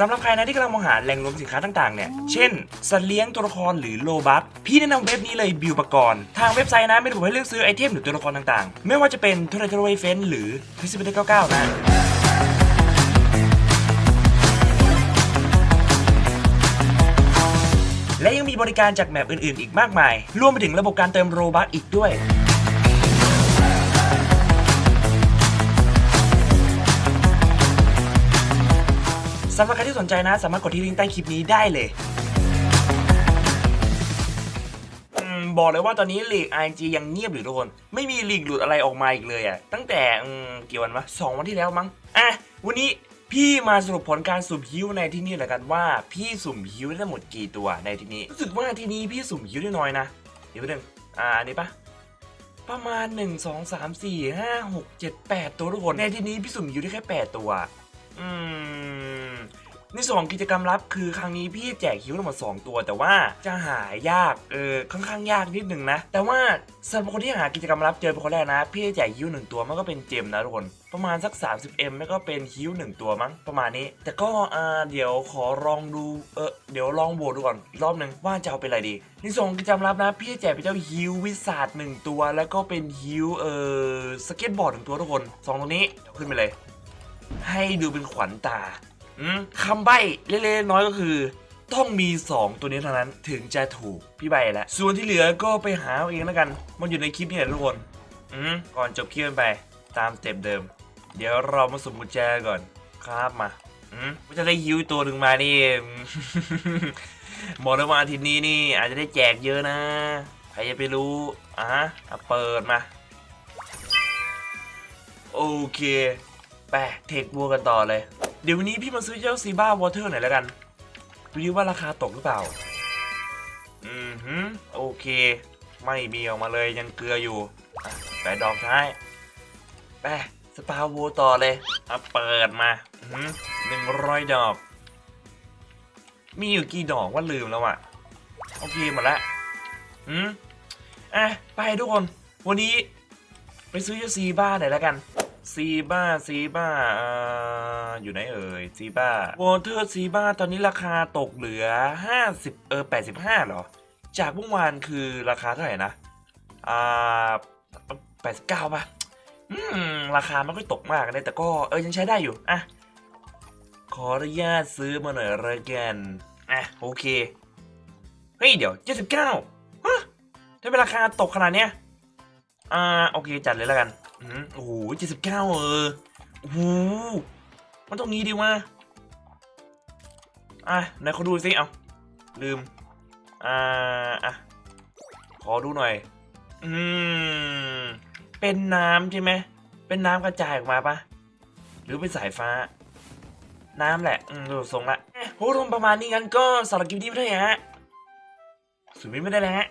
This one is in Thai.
สำหรับใครนะที่กำลังมองหาแหล่งรวมสินค้าต่างๆ เนี่ย เช่น สัตว์เลี้ยงตัวละครหรือโลบัคพี่แนะนำเว็บนี้เลยบิวปกรณ์ ทางเว็บไซต์นะไม่ถูกให้เลือกซื้อไอเทมหรือตัวละครต่างๆ ไม่ว่าจะเป็นทูเรตโรเฟนหรือคริสต์มาส99นะและยังมีบริการจากแมปอื่นๆ อีกมากมาย รวมไปถึงระบบการเติมโรบัคอีกด้วย สำหรับใครที่สนใจนะ สามารถกดที่ลิงก์ใต้คลิปนี้ได้เลยบอกเลยว่าตอนนี้ลีก RNG ยังเงียบอยู่ทุกคน ไม่มีลีกหลุดอะไรออกมาอีกเลยอะ ตั้งแต่กี่วันวะสองวันที่แล้วมั้ง อะ วันนี้พี่มาสรุปผลการสุ่มฮิ้วในที่นี่แล้วกันว่า พี่สุ่มฮิ้วได้ทั้งหมดกี่ตัวในที่นี้ รู้สึกว่าที่นี้พี่สุ่มฮิ้วได้น้อยนะ เดี๋ยวไปบนึงอ่านนี้ปะประมาณ 1 2 3 4 5 6 7 8 ตัวทุกคน ในที่นี้พี่สุ่มฮิ้วได้แค่ 8 ตัว อืม ในส่วนของกิจกรรมลับคือครั้งนี้พี่แจกฮิวทั้งหมด2ตัว แต่ว่าจะหายากเออค่อนข้างยากนิดหนึ่งนะ แต่ว่าสำหรับคนที่หากิจกรรมลับเจอเป็นคนแรกนะ พี่แจกฮิวหนึ่งตัวมันก็เป็นเจมนะทุกคนประมาณสัก 30M แล้วก็เป็นฮิวหนึ่งตัวมั้งประมาณนี้ แต่ก็อ่าเดี๋ยวขอลองดูเออเดี๋ยวลองโหวตดูก่อนรอบหนึ่งว่าจะเอาเป็นอะไรดีในส่วนของกิจกรรมลับนะพี่แจกเป็นเจ้าฮิววิสาดหนึ่งตัว แล้วก็เป็นฮิวเออสเก็ตบอร์ดหนึ่งตัวทุกคนสองตัวนี้ขึ้นไปเลย ให้ดูเป็นขวัญตา คำใบ้เล็กๆน้อยก็คือ ต้องมี 2 ตัวนี้เท่านั้นถึงจะถูกพี่ใบแล้วส่วนที่เหลือก็ไปหาเอาเองแล้วกัน มันอยู่ในคลิปนี่แหละทุกคนอืมก่อนจบคลิปไป ตามสเต็ปเดิม เดี๋ยวเรามาสมกุญแจก่อนครับมาอืมก็จะได้ฮิวตัวหนึ่งมานี่บอกเลยว่าอาทิตย์นี้นี่ อาจจะได้แจกเยอะนะ ใครจะไปรู้อะอะเปิดมา โอเค ไปเทคบัวกันต่อเลย เดี๋ยววันนี้พี่มาซื้อเจ้าซีบ้าวอเตอร์หน่อยแล้วกัน ดูดิว่าราคาตกหรือเปล่า อืมฮึโอเค ไม่มีออกมาเลยยังเกลืออยู่แปะดอกท้ายไปสปาโวต่อเลยอะเปิดมาหนึ่งร้อยดอก มีอยู่กี่ดอกว่าลืมแล้วอะ โอเคหมดละอืมอะ ไปทุกคน วันนี้ ไปซื้อเจ้าซีบ้าหน่อยแล้วกัน ซีบ้าซีบ้าอ่าอยู่ไหนเอ่ยซีบ้าวอเตอร์ซีบ้าตอนนี้ราคาตกเหลือ 50 เออ 85เหรอ จากเมื่อวานคือราคาเท่าไหร่นะ อ่า 89ป่ะอืม ราคาไม่ค่อยตกมากเลยแต่ก็เออยังใช้ได้อยู่ อะ ขออนุญาตซื้อมาหน่อยละกันอะ โอเค เฮ้ย เดี๋ยว 79ฮะทำไมราคาตกขนาดเนี้ยอ่า โอเค จัดเลยแล้วกัน โอ้โหเจ็ดสิบเก้าเออโอ้โหมันต้องงี้ดีวะอะไหนขอดูสิเอาลืม อ่าอะขอดูหน่อย อืม เป็นน้ำใช่ไหม เป็นน้ำกระจายออกมาปะหรือเป็นสายฟ้า น้ำแหละ อืมดูทรงละเอ๊ะโหรวมประมาณนี้งั้นก็สำหรับคลิปนี้ไม่ได้ฮะสุดไม่ได้แล้วฮะ